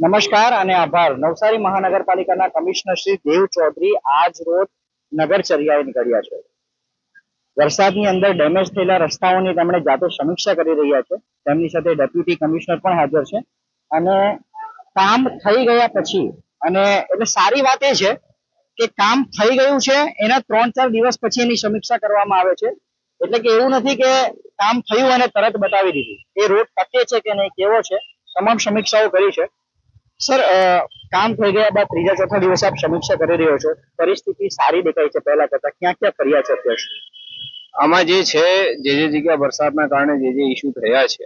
નમસ્કાર અને આભાર. નવસારી મહાનગરપાલિકાના કમિશનર શ્રી દેવ ચૌધરી આજ રોજ નગરચર્યાએ નીકળ્યા છે. વરસાદની અંદર ડેમેજ થયેલા રસ્તાઓની તેમણે જાતે સમીક્ષા કરી રહ્યા છે. તેમની સાથે ડેપ્યુટી કમિશનર પણ હાજર છે. અને કામ થઈ ગયા પછી, અને એટલે સારી વાત એ છે કે કામ થઈ ગયું છે, એના ત્રણ ચાર દિવસ પછી એની સમીક્ષા કરવામાં આવે છે. એટલે કે એવું નથી કે કામ થયું અને તરત બતાવી દીધું. એ રોડ ટકે છે કે નહીં, કેવો છે, તમામ સમીક્ષાઓ કરી છે. સર કામ થઈ ગયા બાદ ત્રીજા ચોથા દિવસે આપ સમીક્ષા કરી રહ્યો છો. પરિસ્થિતિ સારી દેખાય છે પહેલા કરતા. ક્યાં ક્યાં ફરિયાદ છે અત્યાર? આમાં જે છે, જે જે જગ્યા વરસાદના કારણે જે જે ઇસ્યુ થયા છે,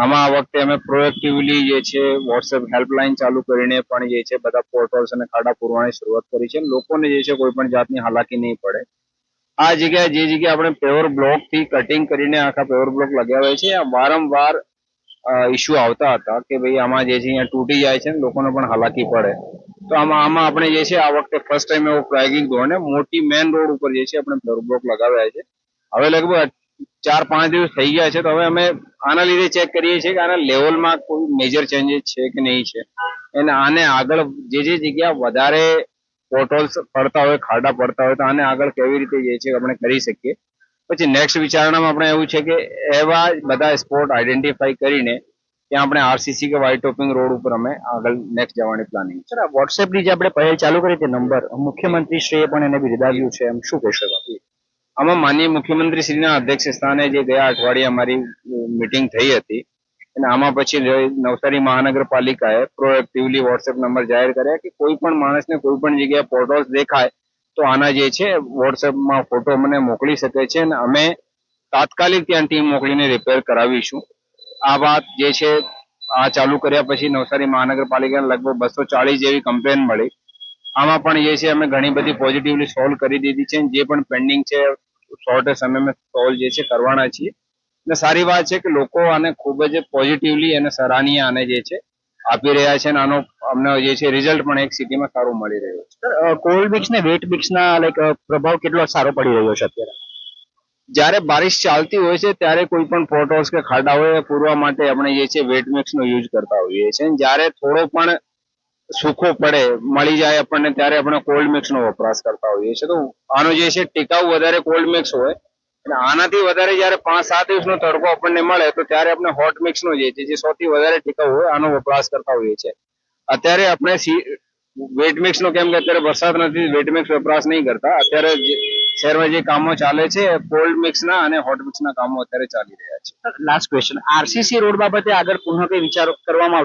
આમાં આ વખતે અમે પ્રોએક્ટિવલી જે છે વોટ્સએપ હેલ્પલાઇન ચાલુ કરીને પણ જે છે, બધા પોર્ટલ્સ અને ખાડા પૂરવાની શરૂઆત કરી છે. લોકોને જે છે, કોઈ પણ જાતની હાલાકી નહીં પડે. આ જગ્યાએ જે જગ્યાએ આપણે પેવર બ્લોકથી કટિંગ કરીને આખા પેવર બ્લોક લગાવ્યા છે વારંવાર ઇસ્યુ આવતા હતા કે ભાઈ આમાં જે છે અહીંયા તૂટી જાય છે ને, લોકોને પણ હાલાકી પડે. તો આમાં આમાં આપણે જે છે આ વખતે ફર્સ્ટ ટાઈમ એવો પ્રાયોગિક ધોરણે મોટી મેન રોડ ઉપર જે છે આપણે પેવર બ્લોક લગાવ્યા છે. હવે લગભગ ચાર, પાંચ દિવસ થઈ ગયા છે, તો હવે અમે આના લીધે ચેક કરીએ છીએ કે આના લેવલમાં કોઈ મેજર ચેન્જીસ છે કે નહીં છે. અને આને આગળ જે જે જગ્યા વધારે પોર્ટલ્સ પડતા હોય, ખાડા પડતા હોય, તો આને આગળ કેવી રીતે જે છે આપણે કરી શકીએ. પછી નેક્સ્ટ વિચારણામાં આપણે એવું છે કે એવા બધા સ્પોટ આઈડેન્ટિફાઈ કરીને ત્યાં આપણે આરસીસી કે વાઇટ ટોપિંગ રોડ ઉપર અમે આગળ નેક્સ્ટ જવાની પ્લાનિંગ છે વોટ્સએપની જે આપણે પહેલ ચાલુ કરી તે નંબર મુખ્યમંત્રી શ્રીએ પણ એને બિરદાવ્યું છે. એમ શું કહેશો બાપુ? આમાં માનનીય મુખ્યમંત્રી શ્રીના અધ્યક્ષ સ્થાને જે ગયા અઠવાડિયે અમારી મીટિંગ થઈ હતી. અને આમાં પછી નવસારી મહાનગરપાલિકાએ પ્રોએક્ટિવલી વોટ્સએપ નંબર જાહેર કર્યા કે કોઈ પણ માણસને કોઈ પણ જગ્યાએ પોર્ટલ્સ દેખાય તો આના જે છે, વોટ્સએપમાં ફોટો મને મોકલી શકે છે અને અમે તાત્કાલિક ત્યાં ટીમ મોકલીને રિપેર કરાવીશું. આ વાત જે છે, આ ચાલુ કર્યા પછી નવસારી મહાનગરપાલિકાને લગભગ બસો ચાલીસ જેવી કમ્પ્લેન મળી. આમાં પણ જે છે, અમે ઘણી બધી પોઝિટિવલી સોલ્વ કરી દીધી છે જે પણ પેન્ડિંગ છે શોર્ટ સમયમાં સોલ્વ જે છે, કરવાના છીએ. અને સારી વાત છે કે લોકો આને ખૂબ જ પોઝિટિવલી અને સરાહનીય આને જે છે આપી રહ્યા છે અને આનો અમને જે છે રિઝલ્ટ પણ એક સિટીમાં સારું મળી રહ્યું છે. કોલ્ડ મિક્સ ને વેટ મિક્સના લાઈક પ્રભાવ કેટલો સારો પડી રહ્યો છે અત્યારે? જ્યારે બારિશ ચાલતી હોય છે ત્યારે કોઈ પણ પોર્ટહોલ્સ કે ખાડા હોય પૂરવા માટે આપણે જે છે વેટ મિક્સનો યુઝ કરતા હોઈએ છીએ. જ્યારે થોડો પણ સૂકો પડે મળી જાય આપણને ત્યારે આપણે કોલ્ડ મિક્સનો વપરાશ કરતા હોઈએ છીએ. તો આનો જે છે ટીકાઉ વધારે કોલ્ડ મિક્સ હોય આનાથી વધારે જ્યારે પાંચ સાત દિવસનો તડકો આપણને મળે, તો ત્યારે આપણે હોટ મિક્સનો જે છે, જે સૌથી વધારે ટીકાઉ હોય, આનો વપરાશ કરતા હોઈએ છીએ. અત્યારે આપણે વેટ મિક્સનો કેમ કે અત્યારે વરસાદ નથી વેટ મિક્સ વપરાશ નહીં કરતા. અત્યારે શહેરમાં જે કામો ચાલે છે કોલ્ડ મિક્સના અને હોટ મિક્સના કામો અત્યારે ચાલી રહ્યા છે. લાસ્ટ ક્વેશ્ચન આરસીસી રોડ બાબતે આગળ પુનઃ વિચાર, કરવામાં